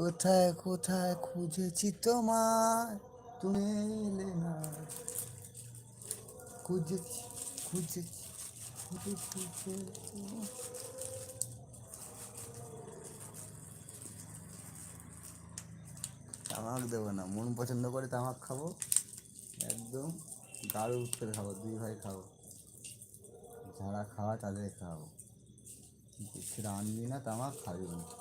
কোথায় কোথায় খুঁজেছি তোমায়? তুমি এলে না। খুঁজেছি খুঁজেছি খুঁজেছি। তামাক দেবো না। মন পছন্দ করে তামাক খাব। একদম গাড়ি উঠতে খাব। দুই ভাই খাব। যারা খাওয়া তাদের খাওয়াবো। সেটা আনবি না, তামাক খাবি না।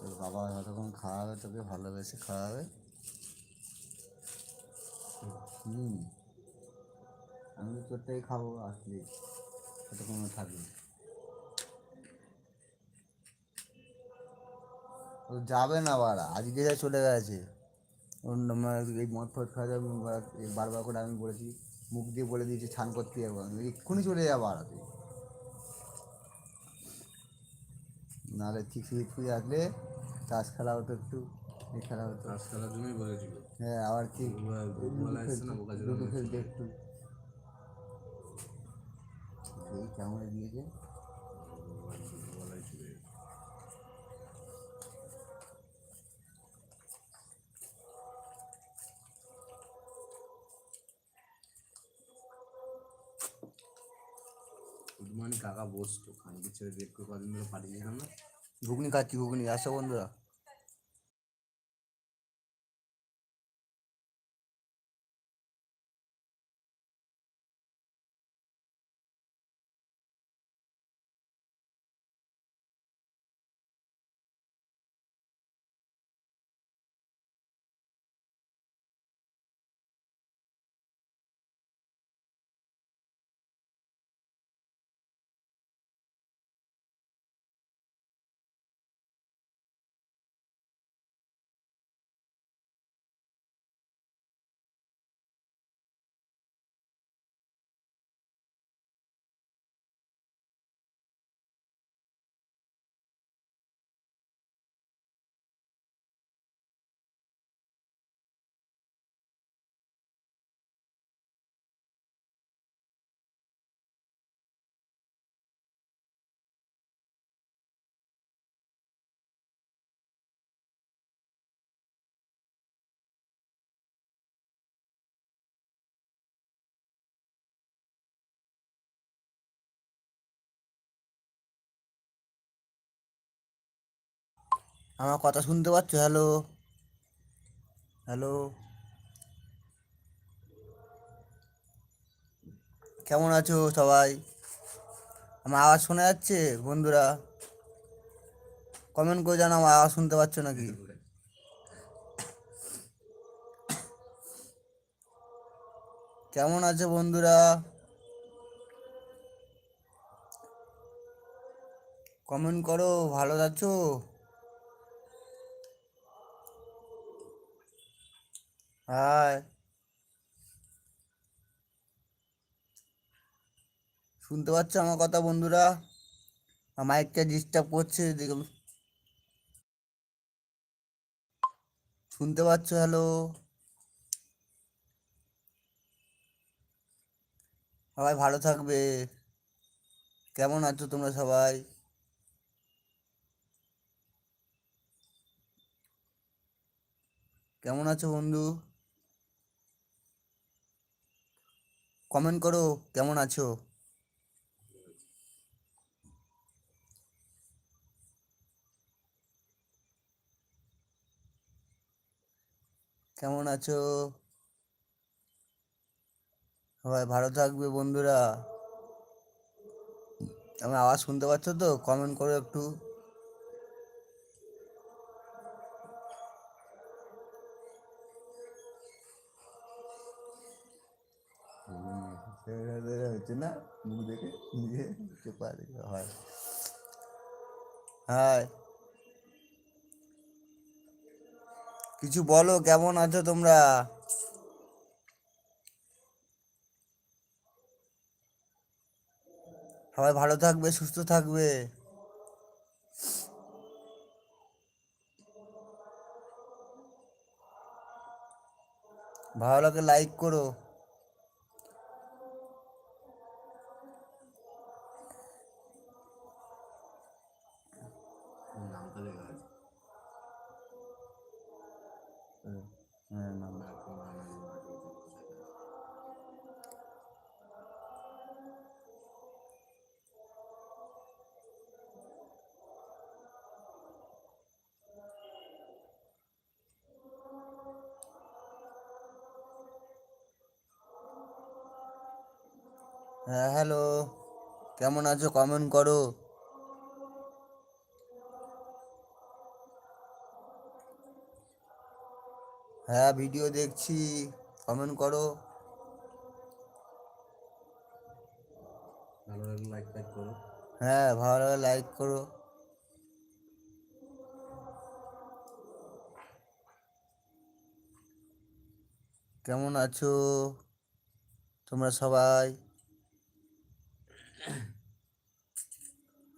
তোর বাবা যতক্ষণ খাওয়াবে, তোকে ভালোবেসে খাওয়াবে? হুম। আমি তোরটাই খাব আসলে ততক্ষণ থাকবে। ও যাবে না বাড়া, আজকে যা চলে গেছে। নাম- এই মদ ফদ খাওয়া যাবে বারবার করে আমি বলেছি, মুখ দিয়ে বলে দিয়েছি ছান করতে যাব এক্ষুনি চলে যাব আর তুই। নাহলে ঠিক ঠিক ফুয়ে আসলে তাস খেলা হতো একটু এই খেলা হতো। তাস খেলার জন্যই বলেছিল হ্যাঁ আবার কি বোকা- বোকা এসছে না, বোকা জোড়া লুডো হয়েছে। খেলতে একটু এই কেমন দিয়েছে উদ্মানি কাকা বসতো খানকে ছেড়ে বের করে কদিন ধরে পাঠিয়ে যেতাম না ঘুগনি খাচ্ছি, ঘুগনি। আসো বন্ধুরা। আমার কথা শুনতে পাচ্ছ? হ্যালো হ্যালো কেমন আছো সবাই? আমার আওয়াজ শোনা যাচ্ছে বন্ধুরা? কমেন্ট করে জানো আমার আওয়াজ শুনতে পাচ্ছ নাকি? কেমন আছে বন্ধুরা? কমেন্ট করো, ভালো আছো? হাই শুনতে পাচ্ছ আমার কথা বন্ধুরা? মাইকটা ডিস্টার্ব করছে দেখুন শুনতে পাচ্ছ? হ্যালো সবাই ভালো থাকবে। কেমন আছো তোমরা সবাই? কেমন আছো বন্ধু? কমেন্ট করো, কেমন আছো? কেমন আছো? সবাই ভালো থাকবে বন্ধুরা। আমার আওয়াজ শুনতে পাচ্ছ তো? কমেন্ট করো একটু। হচ্ছে না? মুখ দেখে নিজে চেপা দেখে, হয়। হাই কিছু বলো, কেমন আছো তোমরা? সবাই ভালো থাকবে, সুস্থ থাকবে। ভালো লাগে লাইক করো। হ্যাঁ হ্যালো কেমন আছো? কমেন্ট করো। হ্যাঁ ভিডিও দেখছি কমেন্ট করো। ভালো লাগলে লাইক ফাইক করো। হ্যাঁ ভালো লাগে লাইক করো। কেমন আছো? তোমরা সবাই?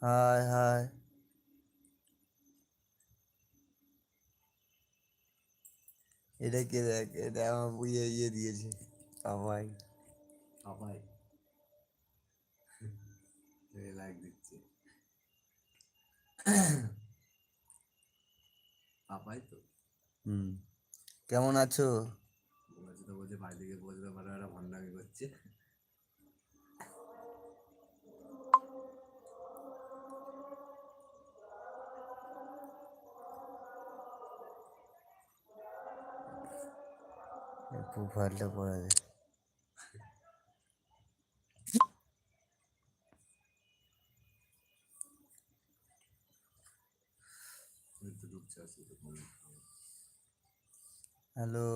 Hi hi. এটা কে দেখ এটা আমার ইয়ে ইয়ে দিয়েছে। সবাই পাপাই লাইক দিচ্ছে। পাপাই তো। হুম। কেমন আছো? বলছে তো বলছে বাড়ি থেকে বলতে পারে ওরা ভণ্ডামি করছে। Comment করে। হ্যালো।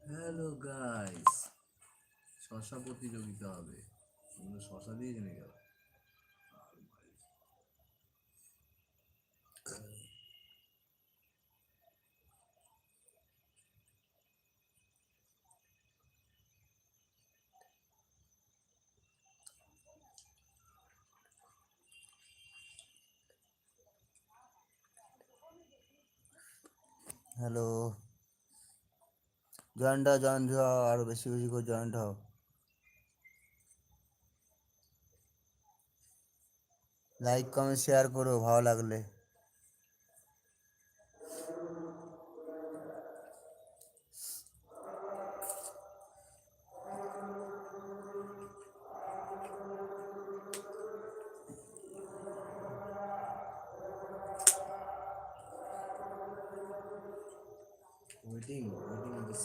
হ্যালো গাইস শশা প্রতিযোগিতা হবে। শশা দিয়ে জেনে গেল। হ্যালো জয়েন্ট হও জয়েন্ট হও আরও বেশি বেশি করে জয়েন্ট হও লাইক কমেন্ট শেয়ার করো ভালো লাগলে ওয়েটিং within the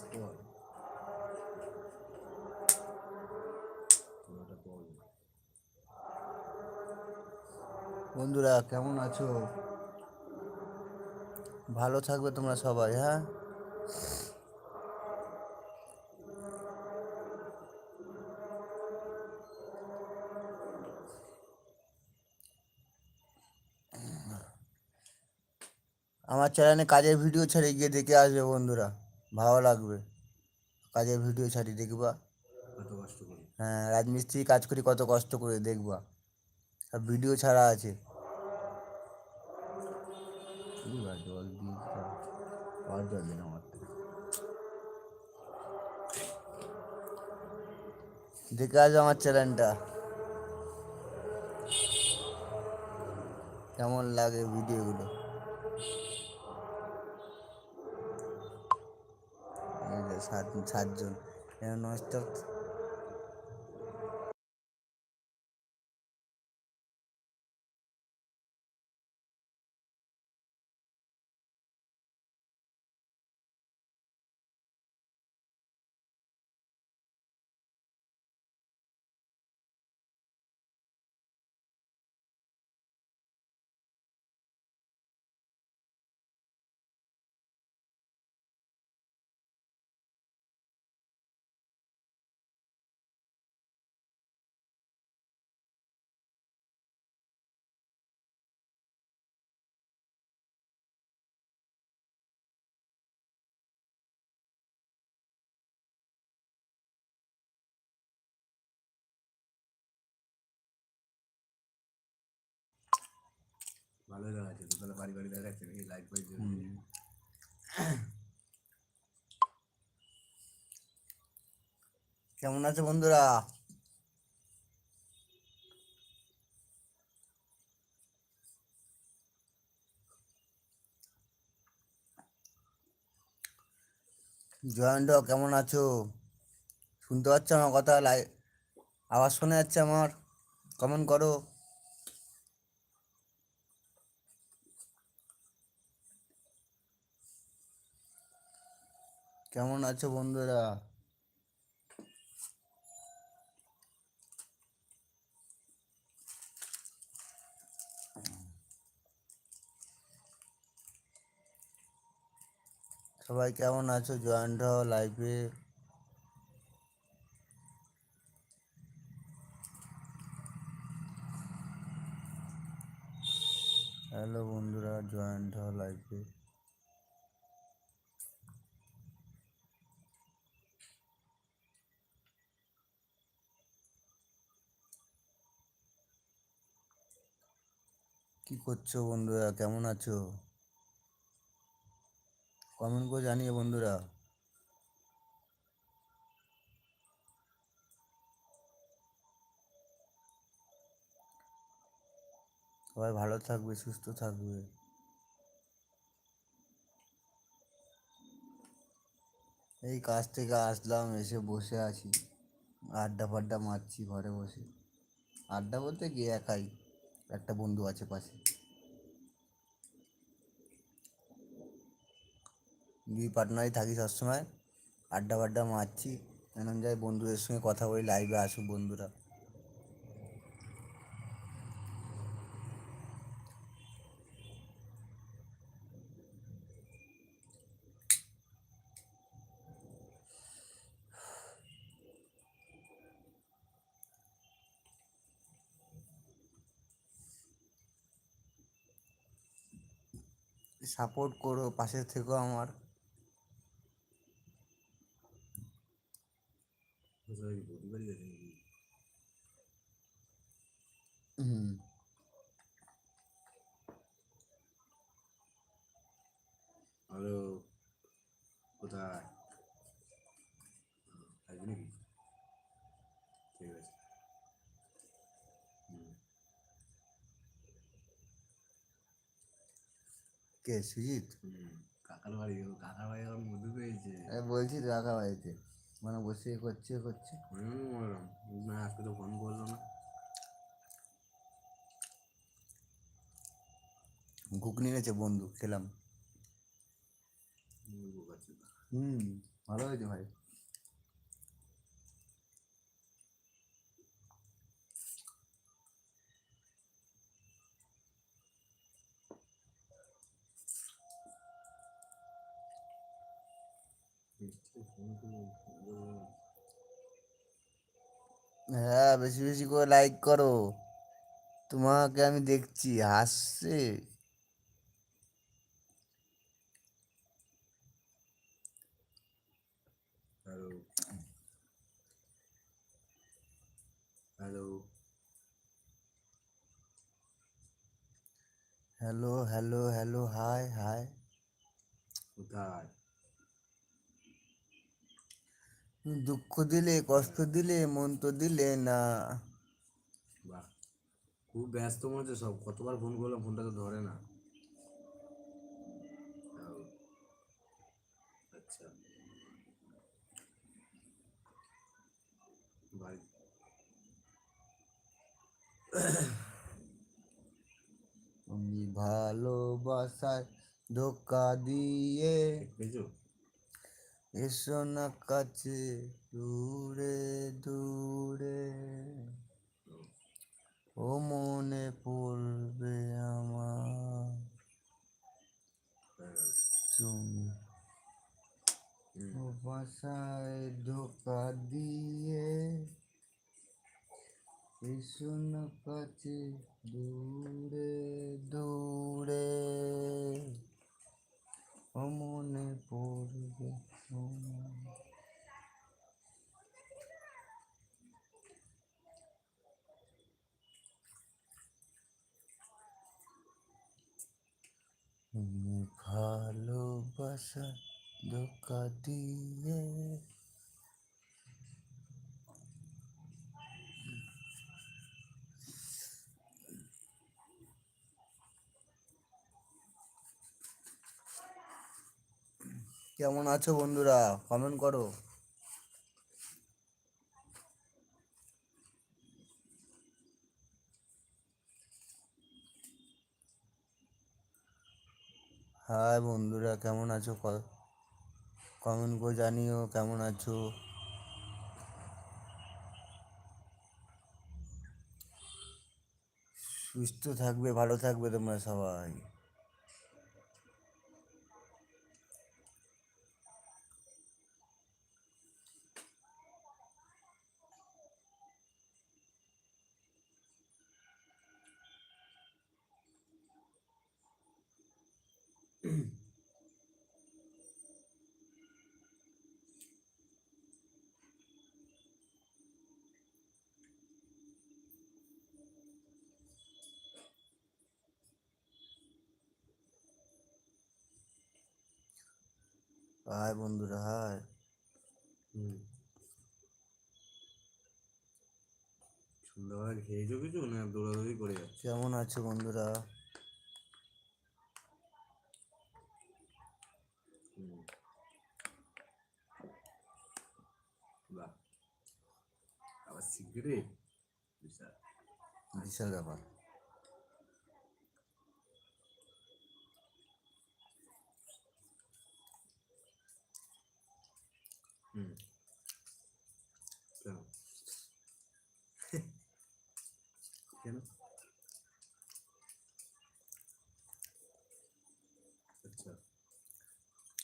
বলো বন্ধুরা কেমন আছো? ভালো থাকবে তোমরা সবাই হ্যাঁ? আমার চ্যানেলে কাজের ভিডিও ছাড়ি গিয়ে দেখে আসবে বন্ধুরা। ভালো লাগবে। কাজের ভিডিও ছাড়ি দেখবা। কত কষ্ট করি। হ্যাঁ রাজমিস্ত্রি কাজ করি কত কষ্ট করে দেখবা। আর ভিডিও ছাড়া আছে। জল দিয়ে পাওয়ার জল দিন আমার দেখে আসবে আমার চ্যানেলটা। কেমন লাগে ভিডিওগুলো? সাত সাতজন। নষ্ট দেখাচ্ছে বাড়ি বাড়ি দেখাচ্ছে লাইক ফাইক কেমন আছে বন্ধুরা? জয়ন্ত কেমন আছো? শুনতে পাচ্ছ আমার কথা? লাই আওয়াজ শোনা যাচ্ছে আমার? কমেন্ট করো। কেমন আছো বন্ধুরা? সবাই কেমন আছো? জয়েন্ট হও লাইভে। হ্যালো বন্ধুরা জয়েন্ট হও লাইভে। কি করছ বন্ধুরা? কেমন আছো? কমেন্ট করে জানিয়ে বন্ধুরা। সবাই ভালো থাকবে, সুস্থ থাকবে। এই কাজ থেকে আসলাম, এসে বসে আছি। আড্ডা ফাড্ডা মারছি ঘরে বসে। আড্ডা বলতে কি, একাই। একটা বন্ধু আছে পাশে। দুই পার্টনারই থাকি সবসময়। আড্ডা বাড্ডা মারছি। এমন যাই বন্ধুদের সঙ্গে কথা বলি লাইভে আসুক বন্ধুরা। সাপোর্ট করো পাশে থেকো আমার। হুম। হ্যালো কোথায় আসবি নাকি ঠিক আছে হুম কে? সুজিত? কাকার বাড়ি গেল কাকার বাড়ি এখন মধু পেয়েছে। আমি বলছি তো কাকার বাড়িতে। মানে বসে এ করছে এ করছে। হুম না আজকে তো ফোন করল না। ঘুগনি গেছে বন্ধু খেলাম। হুম ভালো হয়েছে ভাই। হ্যাঁ বেশি বেশি করে লাইক করো। তোমাকে আমি দেখছি হাসছে। Hello hello hello hello hello hi hi কোথায়? দুঃখ দিলে কষ্ট দিলে মন তো দিলে না। বাহ খুব ব্যস্ত মনে হচ্ছে সব। কতবার ফোন করলাম ফোনটা তো ধরে না। আচ্ছা। বাড়ি তুমি ভালোবাসায় ধোকা দিয়ে এসো না কাছে, দূরে দূরে ও মনে পড়বে আমার। তুমি ও বাসায় ধোকা দিয়ে এসো না কাছে, দূরে দূরে ও মনে পড়বে আমার। তুমি ভালোবাসা ধোকা দিয়ে। কেমন আছো বন্ধুরা? কমেন্ট করো। হাই বন্ধুরা, কেমন আছো? কমেন্ট করে জানিও কেমন আছো? সুস্থ থাকবে, ভালো থাকবে তোমরা সবাই। হাই বন্ধুরা সন্ধ্যাবেলা খেয়েছো কিছু না দৌড়াদৌড়ি করে যাচ্ছে? কেমন আছো বন্ধুরা? আবার সিগারেট বিশাল। বিশাল ব্যাপার।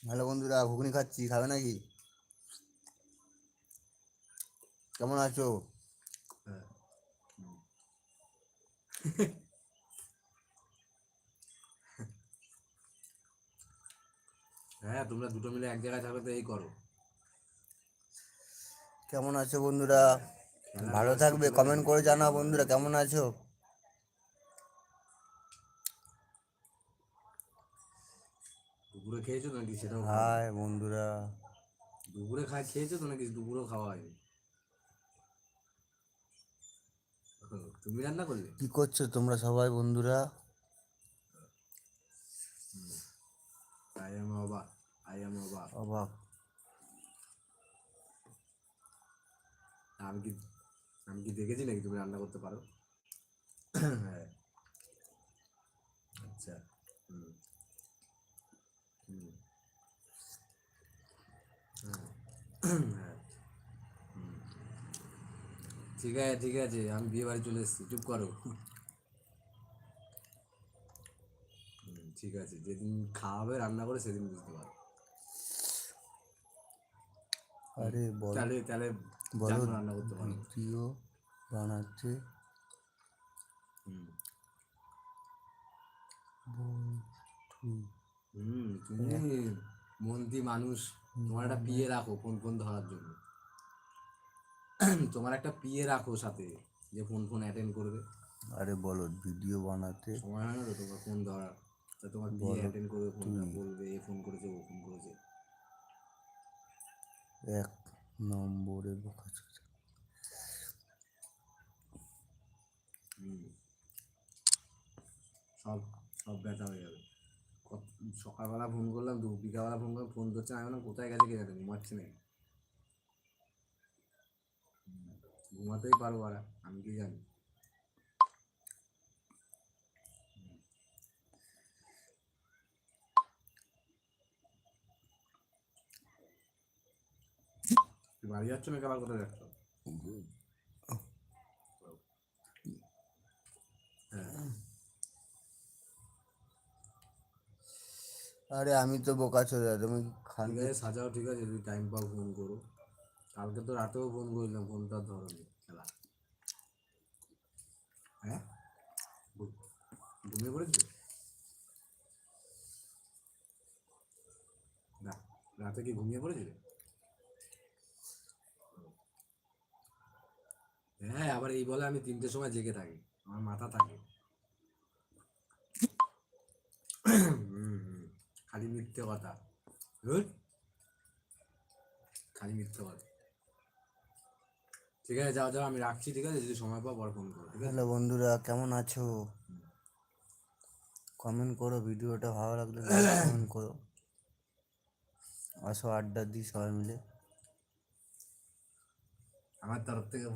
হ্যালো বন্ধুরা, ঘুগনি খাচ্ছি, খাবে নাকি? কেমন আছো? হ্যাঁ হ্যাঁ তোমরা দুটো মিলে এক জায়গায় থাকো তো এই করো। কেমন আছো বন্ধুরা? ভালো থাকবে কমেন্ট করে জানাও বন্ধুরা কেমন আছো? দুপুরে খেয়েছো নাকি। হাই বন্ধুরা। দুপুরে খাই খেয়েছো তো নাকি? খাওয়া হয়নি। তুমি রান্না করলে? কি করছ তোমরা সবাই বন্ধুরা? আই এম অবাক আই এম অবাক। অবাক। আমি কি আমি কি দেখেছি নাকি তুমি রান্না করতে পারো? হ্যাঁ। আচ্ছা হুম। হুম। হ্যাঁ। ঠিক আছে ঠিক আছে, আমি বিয়ে বাড়ি চলে এসেছি, চুপ করো। ঠিক আছে, যেদিন খাওয়াবে রান্না করে সেদিন বুঝতে পারো। আরে বলো। তাহলে তাহলে বলো রান্না করতে পারো ভিডিও হুম। তুমি মন্ত্রী মানুষ তোমার একটা পিয়ে রাখো ফোন ফোন ধরার জন্য। তোমার একটা পিয়ে রাখো সাথে যে ফোন ফোন অ্যাটেন্ড করবে। আরে বলো ভিডিও বানাতে। সময় হয় না তো তোমার ফোন ধরার? তা তোমার পিয়ে অ্যাটেন্ড করবে ফোনটা বলবে এ ফোন করেছে ও ফোন করেছে। এক নম্বরে বোকা সব সব ব্যথা হয়ে যাবে। সকালবেলা ফোন করলাম, দু বিকালবেলা ফোন করলাম, ফোন করছে আমি বললাম, কোথায় গেছে কে জানে, ঘুমাচ্ছি নাই ঘুমাতেই পারব আর, আমি কি জানি তুই বাড়ি যাচ্ছ নাকি আবার কোথায় যাচ্ছ? হ্যাঁ। আরে আমি তো বোকাচোদা তুমি খান আছে সাজাও ঠিক আছে যদি টাইম পাও ফোন করো। কালকে তো রাতেও ফোন করলাম ফোনটা ধরো খেলা। হ্যাঁ? ঘুমিয়ে পড়েছো? না রাতে কি ঘুমিয়ে পড়েছিলে? হ্যাঁ আবার এই বলে আমি তিনটের সময় জেগে থাকি। আমার মাথা থাকে। খালি মিথ্যে কথা। খালি মিথ্যে কথা। ঠিক আছে যাও যাও আমি রাখছি ঠিক আছে? যদি সময় পাও পর ফোন করো ঠিক আছে? বন্ধুরা কেমন আছো? কমেন্ট করো ভিডিওটা ভালো লাগলে কমেন্ট করো। আসো আড্ডা দিই সবাই মিলে। আমার তরফ থেকে